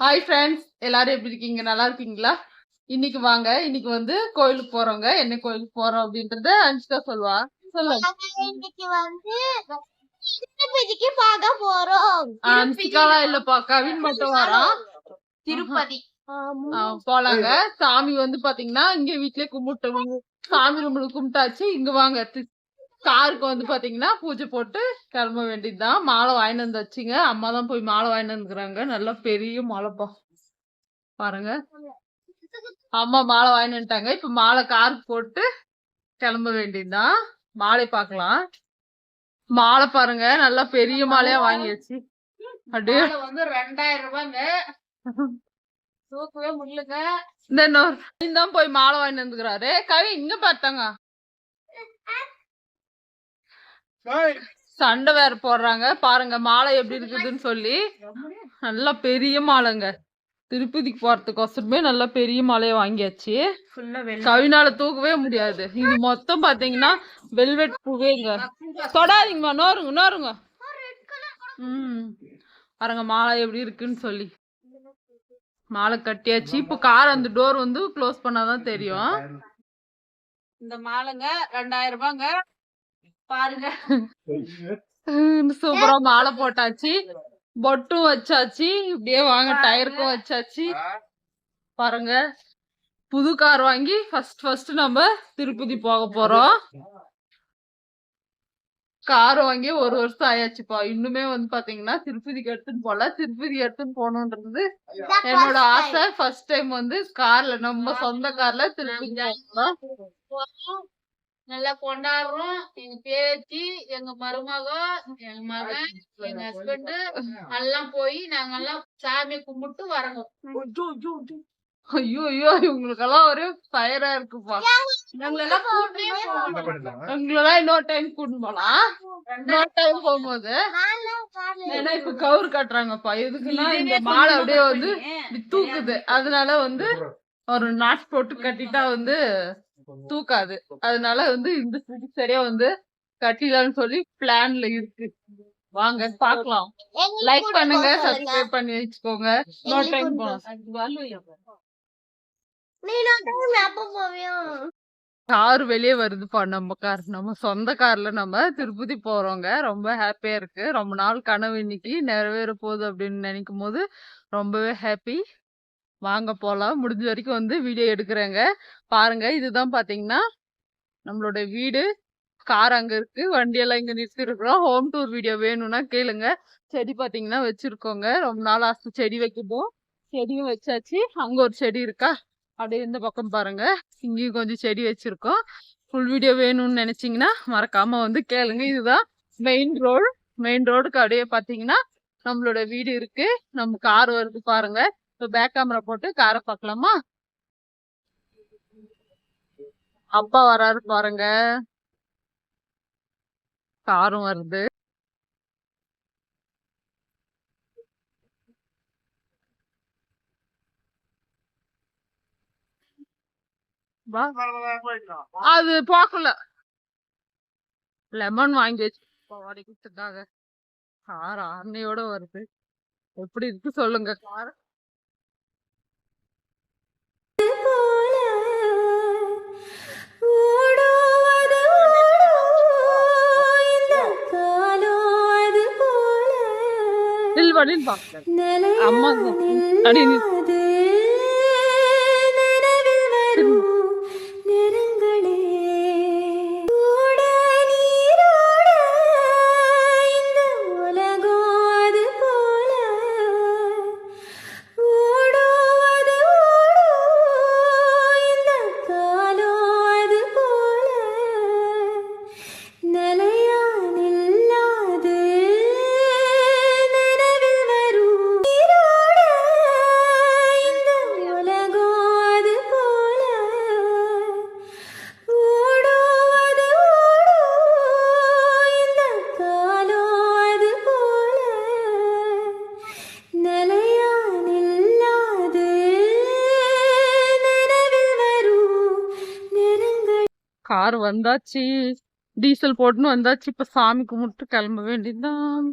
Hi friends எல்லாரும் எப்படி இருக்கீங்க? நல்லா இருக்கீங்களா? இன்னைக்கு வாங்க இன்னைக்கு வந்து கோயிலுக்கு போறோங்க என்ன கோயிலுக்கு போறோம் அப்படின்றத அன்ஷிகா சொல்லுவா. சொல்லுங்க. இன்னைக்கு வந்து திருப்பதிக்கு பார்க்க போறோம். அன்ஷிகாவா இல்லப்பா கவின் மட்டும் வரான் திருப்பதி. போலாங்க. சாமி வந்து பாத்தீங்கன்னா இங்க வீட்லயே கும்பிட்டு சாமி ரூம்ல கும்பிட்டாச்சு. இங்க வாங்க காருக்கு வந்து பாத்தீங்கன்னா பூஜை போட்டு கிளம்ப வேண்டியதுதான் மாலை வாங்கிட்டு வந்து வச்சுங்க. அம்மா தான் போய் மாலை வாங்கிட்டு வந்துக்கிறாங்க. நல்லா பெரிய மாலைப்பா. பாருங்க. அம்மா மாலை வாங்கிட்டு வந்துட்டாங்க. இப்ப மாலை காருக்கு போட்டு கிளம்ப வேண்டியதுதான் மாலை பார்க்கலாம் மாலை பாருங்க. நல்லா பெரிய மாலையா வாங்கியாச்சு. அப்படியே. வந்து ரெண்டாயிரம் ரூபாங்க. தூக்கவே முடியலங்க. இந்த இன்னொரு தான் போய் மாலை வாங்கிட்டு வந்துக்கிறாரு. கவி இங்க பார்த்தாங்க சண்டை வேற போடுறாங்க. பாருங்க மாலை எப்படி இருக்குதுன்னு சொல்லி. நல்லா பெரிய மாலைங்க. திருப்பதிக்கு போறதுக்கோசரமே நல்லா பெரிய மாலையை வாங்கியாச்சு. ஃபுல்லா கவினால தூக்கவே முடியாது. இது மொத்தம் பாத்தீங்கன்னா வெல்வெட் பூவேங்க தொடாதீங்கம்மா நோருங்க நோருங்க. ம். பாருங்க மாலை எப்படி இருக்குன்னு சொல்லி. மாலை கட்டியாச்சு. இப்போ கார் அந்த டோர் வந்து க்ளோஸ் பண்ணாதான் தெரியும். இந்த மாலைங்க ரெண்டாயிரம் ரூபாங்க. பாருங்க. சூப்பரா மாலை போட்டாச்சு. பொட்டும் வச்சாச்சு. இப்படியே வாங்க டயருக்கும் வச்சாச்சு. பாருங்க. புது கார் வாங்கி ஃபர்ஸ்ட் ஃபர்ஸ்ட் நம்ம திருப்பதி போக போறோம். கார் வாங்கி ஒரு வருஷம் ஆயாச்சுப்பா. இன்னுமே வந்து பாத்தீங்கன்னா திருப்பதிக்கு எடுத்துன்னு போல திருப்பதி எடுத்துன்னு போகணுன்றது என்னோட ஆசை. ஃபர்ஸ்ட் டைம் வந்து கார்ல நம்ம சொந்த கார்ல திருப்பதி போகணும். நல்லா கொண்டாடுறோம் எங்க பேத்தி எங்க மருமக எங்க மகன் எங்க ஹஸ்பண்ட் எல்லாம் போய் நாங்க எல்லாம் சாமி கும்பிட்டு வரணும் ஐயோ ஐயோ இவங்களுக்கெல்லாம் ஒரே ஃபயரா இருக்குப்பா. எங்களெல்லாம் கூட்டே உங்களெல்லாம் இன்னொரு டைம் கூட்டிட்டு போலாம். இன்னொரு டைம் போகும்போது ஏன்னா இப்ப கவுரு கட்டுறாங்கப்பா. எதுக்குன்னா இந்த மாலை அப்படியே வந்து தூக்குது. அதனால வந்து ஒரு நாட் போட்டு கட்டிட்டா வந்து தூக்காது. அதனால வந்து இந்த சரியா வந்து கட்டிடலாம்னு சொல்லி பிளான்ல இருக்கு. வாங்க பாக்கலாம். லைக் பண்ணுங்க சப்ஸ்கிரைப் பண்ணி வச்சுக்கோங்க. இன்னொரு டைம் போலாம் கார் வெளியே வருதுப்பா நம்ம கார். நம்ம சொந்த கார்ல நம்ம திருப்பதி போறோங்க. ரொம்ப ஹாப்பியா இருக்கு. ரொம்ப நாள் கனவு இன்னைக்கு நிறைவேற போகுது அப்படின்னு நினைக்கும் போது ரொம்பவே ஹாப்பி வாங்க போகலாம் முடிஞ்ச வரைக்கும் வந்து வீடியோ எடுக்கிறேங்க. பாருங்க இதுதான் பார்த்தீங்கன்னா நம்மளோட வீடு. கார் அங்கே இருக்கு. வண்டியெல்லாம் இங்கே நிறுத்திருக்கிறோம். ஹோம் டூர் வீடியோ வேணும்னா கேளுங்க. செடி பார்த்தீங்கன்னா வச்சிருக்கோங்க. ரொம்ப நாள் ஆசை செடி வைக்கணும். செடியும் வச்சாச்சு. அங்கே ஒரு செடி இருக்கா? அப்படியே இந்த பக்கம் பாருங்க. இங்கேயும் கொஞ்சம் செடி வச்சுருக்கோம். ஃபுல் வீடியோ வேணும்னு நினச்சிங்கன்னா மறக்காமல் வந்து கேளுங்க. இதுதான் மெயின் ரோடு மெயின் ரோடுக்கு அப்படியே பார்த்தீங்கன்னா நம்மளோட வீடு இருக்கு. நம்ம கார் வருது பாருங்க. இப்போ பேக் கேமரா போட்டு காரை பார்க்கலாமா? அப்பா வராரு பாருங்க. காரும் வருது. அது பார்க்கல. லெமன் வாங்கி வச்சு வாடி கொடுத்துட்டாங்க. கார் ஆரணையோட வருது. எப்படி இருக்கு சொல்லுங்க. கார் పడింది అమ్మ అడిగింది கார் வந்தாச்சு. டீசல் போட்டுன்னு வந்தாச்சு. இப்ப சாமி கும்பிட்டு கிளம்ப வேண்டியதுதான்.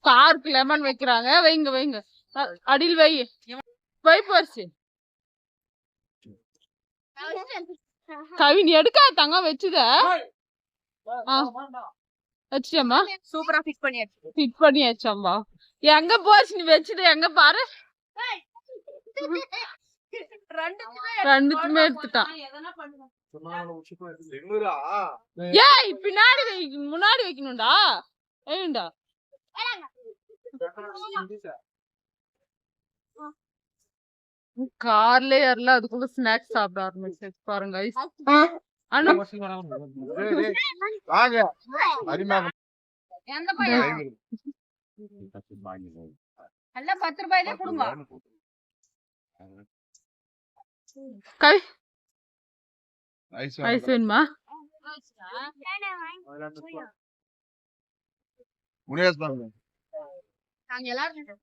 காருக்கு லெமன் வைக்கிறாங்க. வைங்க வைங்க. அடியில் வை. வை பரிசு கவின் எடுக்கா தங்கம் வச்சுத. வச்சிட்டம்மா சூப்பரா ஃபிட் பண்ணியாச்சு. ஃபிட் பண்ணியாச்சம்மா. எங்க போச்சு நீ வச்சுட்டு எங்க பாரு. ரெண்டுத்துமே எடுத்துட்டான் ஏய். பின்னாடி முன்னாடி வைக்கணும்டா. ஏண்டா கார்ல ஏறல அதுக்குள்ள ஸ்நாக்ஸ் சாப்பிட ஆரம்பிச்சு பாருங்க பத்து ரூபாயிலே கொடுங்க கவி ஐஸ் ஐஸ் வேணுமா? முனியாஸ் பாருங்க. நாங்க எல்லாரும்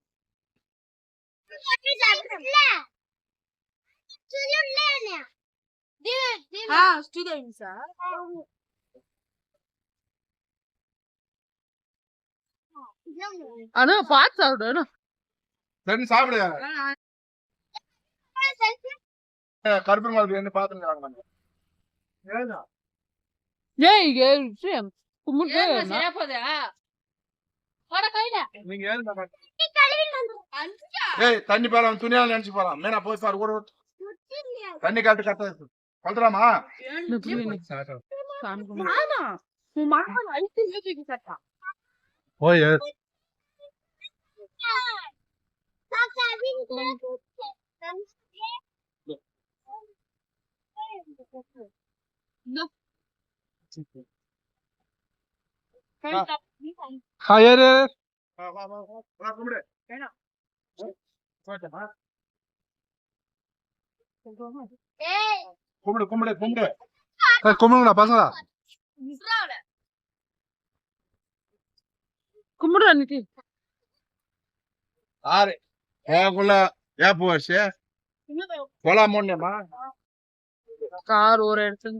ஆ ஸ்டூடெண்ட்ஸா அண்ணா பார்த்து சாப்பிடு சரி சாப்பிடு. கருப்பு மாதிரி பாத்துருங்க ஏய் ஏய் விஷயம் கும்பிட்டு சரியா போதா போட கையில நீங்க ஏன் ஏய் தண்ணி பாரு அவன் துணியால நினைச்சு போறான் மேனா போய் பாரு கூட தண்ணி காட்டு கட்ட பண்றாமா போய் ஹாயர் வா வா வா வா கும்பிடு வேணாம். போட்டா கும்பிடு கும்பிடு கும்பிடு ஏய், கும்பிடுங்கடா பசங்களா கும்பிடு அன்னைக்கு ஆறு போகக்குள்ள ஏன் போச்சு போலாம் முன்னேமா கார் ஒரு இடத்துல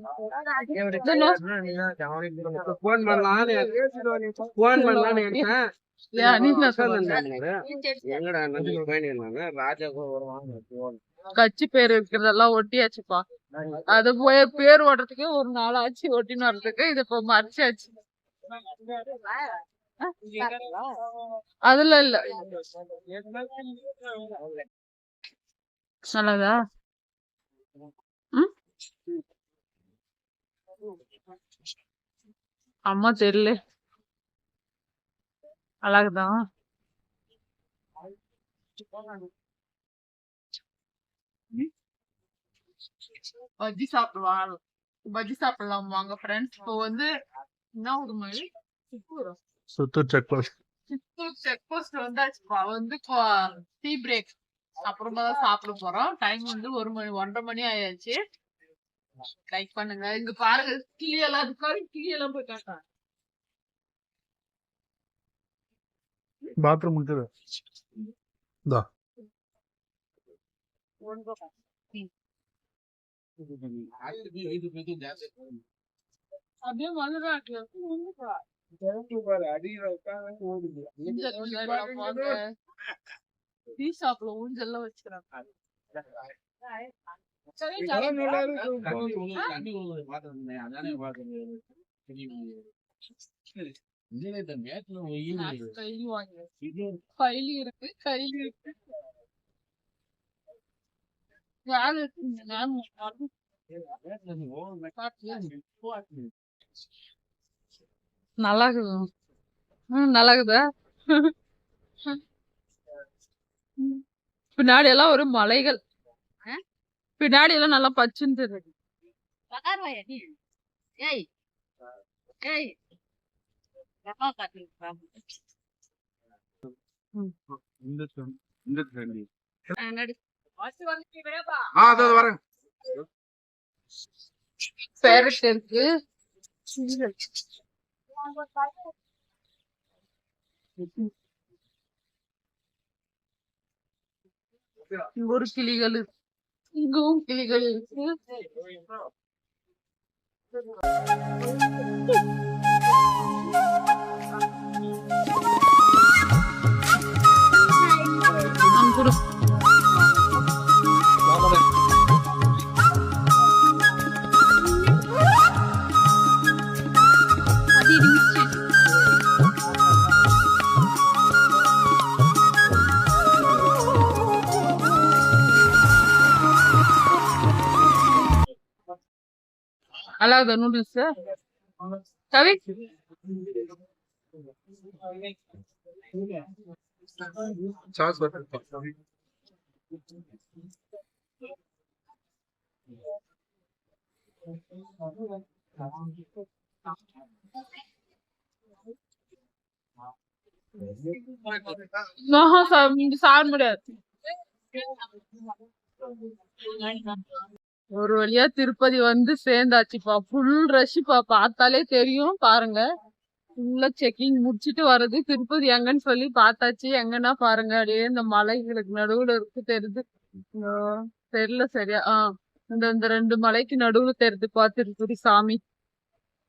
போன் பண்ணலான்னு போன் நினைச்சேன் போன் கட்சி பேர் இருக்கிறதெல்லாம் ஒட்டியாச்சுப்பா. அது போய் பேர் ஓட்டுறதுக்கே ஒரு நாள் ஆச்சு. ஒட்டின்னு வர்றதுக்கு இது இப்ப மறைச்சாச்சு. அதுல இல்ல. நல்லதா அம்மா தெரியல. அழகுதான் பஜ்ஜி சாப்பிடுவாங்க பஜ்ஜி சாப்பிடலாம் வாங்க ஃப்ரெண்ட்ஸ் இப்போ வந்து என்ன ஒரு மணி சித்தூரா check post Chittoor check post வந்தாச்சுப்பா. வந்து டீ பிரேக் அப்புறமா தான் சாப்பிட போறோம். டைம் வந்து ஒரு மணி ஒன்றரை மணி ஆயாச்சு. லைக் பண்ணுங்க. இங்க பாருங்க. கிளி எல்லாம் இருக்கு கிளி எல்லாம் போய் காட்டாங்க பாத்ரூம் இருக்குது. இந்தா. அப்படியே மதுதான் டீ ஷாப்ல ஊஞ்சல்லாம் வச்சுக்கிறாங்க. இருக்கு. கைலி இருக்கு. வேலை. நல்லா இருக்குது? நல்லா இருக்குதா. பின்னாடி எல்லாம் ஒரு மலைகள். பின்னாடி எல்லாம் நல்லா பச்சுன்னு ஏய் ஏய். பேரட் இருக்கு ஒரு கிளிகள் இருக்கு இங்கவும் கிளிகள் இருக்கு அல்லாத நூடுல்ஸ் கவி? சாஸ் பட்டர் ஆஹா, சா- இங்க சாப்பிட முடியாது. ஒரு வழியா திருப்பதி வந்து சேர்ந்தாச்சுப்பா. ஃபுல் ரஷ்ப்பா பார்த்தாலே தெரியும். பாருங்க. ஃபுல்லா செக்கிங் முடிச்சிட்டு வர்றது. திருப்பதி எங்கன்னு சொல்லி பார்த்தாச்சு. எங்கன்னா பாருங்க. அப்படியே இந்த மலைகளுக்கு நடுவுல இருக்கு தெரியுது. தெரியல சரியா. ஆ இந்த இந்த ரெண்டு மலைக்கு நடுவுல தெரியுதுப்பா திருப்பதி சாமி.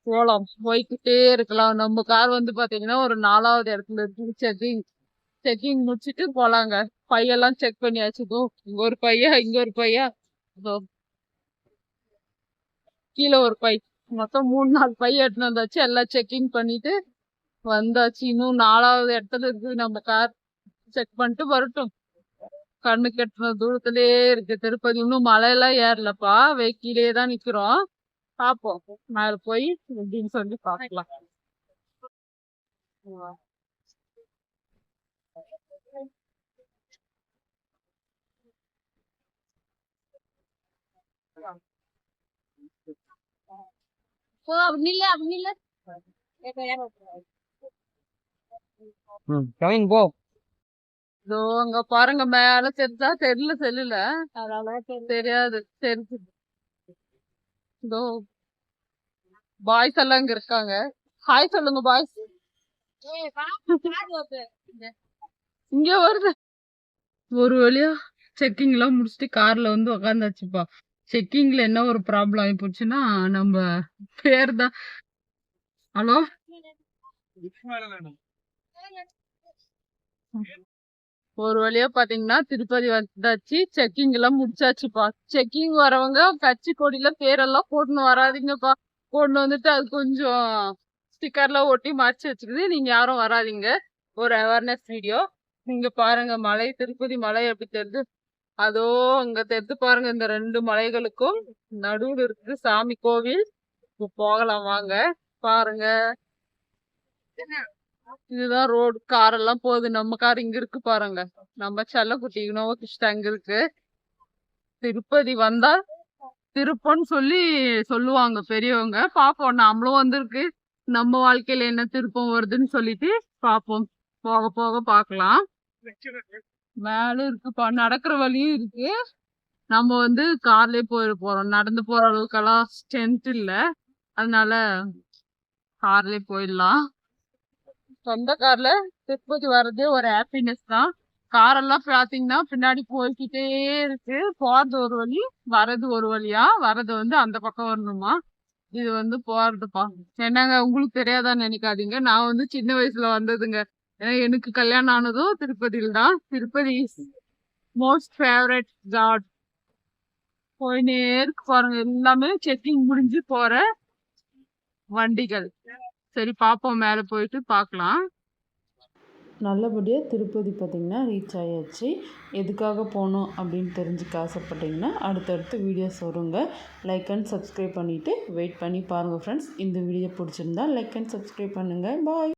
போலாம். போய்க்கிட்டே இருக்கலாம். நம்ம கார் வந்து பாத்தீங்கன்னா ஒரு நாலாவது இடத்துல இருக்கு. செக்கிங் செக்கிங் முடிச்சிட்டு போலாங்க. பையெல்லாம் செக் பண்ணியாச்சு. இங்க ஒரு பையன் இங்க ஒரு பையா கீழே ஒரு பை மொத்தம் மூணு நாலு பை எடுத்துன்னு வந்தாச்சு. எல்லாம் செக்கிங் பண்ணிட்டு வந்தாச்சு. இன்னும் நாலாவது இடத்துல இருக்கு நம்ம கார் செக் பண்ணிட்டு வரட்டும். கண்ணு கெட்டுன தூரத்திலே இருக்கு. திருப்பதி இன்னும் மலையெல்லாம் ஏறலப்பா. வெக்கிலேயே தான் நிக்கிறோம். பாப்போம். மேல போய் எப்படின்னு சொல்லி பார்க்கலாம் போ அப்படி நில்லு அப்படி நில்லு. கவின் போ. இதோ அங்க பாருங்க மேல தெரிஞ்சா தெரியல செல்லுல. தெரியாது தெரிஞ்சு. இதோ பாய்ஸ் எல்லாம் இங்க இருக்காங்க. ஹாய் சொல்லுங்க பாய்ஸ் இங்க வருது. ஒரு வழியா செக்கிங் எல்லாம் முடிச்சுட்டு கார்ல வந்து உக்காந்தாச்சுப்பா. செக்கிங்ல என்ன ஒரு ப்ராப்ளம் ஆகி போச்சுன்னா நம்ம பேர் தான். ஹலோ ஒரு வழியா பாத்தீங்கன்னா திருப்பதி வந்தாச்சு. செக்கிங் எல்லாம் முடிச்சாச்சுப்பா. செக்கிங் வரவங்க கட்சி கொடியில பேரெல்லாம் போட்டுன்னு வராதீங்கப்பா. கொண்டு வந்துட்டு அது கொஞ்சம் ஸ்டிக்கர்லாம் ஒட்டி மறைச்சு வச்சுக்குது நீங்க யாரும் வராதீங்க. ஒரு அவேர்னஸ் வீடியோ நீங்க பாருங்க மலை திருப்பதி மலை எப்படி தெரியுது? அதோ அங்க தெரிந்து பாருங்க இந்த ரெண்டு மலைகளுக்கும் நடுவுல இருக்கு சாமி கோவில். இப்போ போகலாம் வாங்க. பாருங்க. இதுதான் ரோடு. கார் எல்லாம் போகுது. நம்ம கார் இங்க இருக்கு பாருங்க. நம்ம செல்லக்குட்டி இனோவா கிருஷ்ணா அங்க இருக்கு. திருப்பதி வந்தா திருப்பம்னு சொல்லி சொல்லுவாங்க பெரியவங்க. பாப்போம். நம்மளும் வந்திருக்கு. நம்ம வாழ்க்கையில என்ன திருப்பம் வருதுன்னு சொல்லிட்டு பாப்போம். போக போக பார்க்கலாம் மேல இருக்குப்பா நடக்கிற வழியும் இருக்கு. நம்ம வந்து கார்லயே போயிட போறோம். நடந்து போற அளவுக்கெல்லாம் ஸ்ட்ரென்த் இல்ல. அதனால கார்லயே போயிடலாம். சொந்த கார்ல திருப்பதி வர்றதே ஒரு ஹாப்பினஸ் தான். காரெல்லாம் பாத்தீங்கன்னா பின்னாடி போய்க்கிட்டே இருக்கு. போறது ஒரு வழி வர்றது ஒரு வழியா. வர்றது வந்து அந்த பக்கம் வரணுமா? இது வந்து போறதுப்பா. என்னங்க உங்களுக்கு தெரியாதான்னு நினைக்காதீங்க. நான் வந்து சின்ன வயசுல வந்ததுங்க. ஏன்னா எனக்கு கல்யாணம் ஆனதும் திருப்பதியில் தான் திருப்பதி மோஸ்ட் ஃபேவரட் காட் போயினே இருக்கு பாருங்க எல்லாமே செக்கிங் முடிஞ்சு போற வண்டிகள். சரி பாப்போம் மேல போயிட்டு பார்க்கலாம் நல்லபடியாக திருப்பதி பார்த்திங்கன்னா ரீச் ஆகியாச்சு எதுக்காக போகணும் அப்படின்னு தெரிஞ்சுக்க ஆசைப்பட்டீங்கன்னா அடுத்தடுத்து வீடியோஸ் வருங்க. லைக் அண்ட் சப்ஸ்கிரைப் பண்ணிவிட்டு வெயிட் பண்ணி பாருங்கள் ஃப்ரெண்ட்ஸ் இந்த வீடியோ பிடிச்சிருந்தா லைக் அண்ட் சப்ஸ்கிரைப் பண்ணுங்கள் பாய்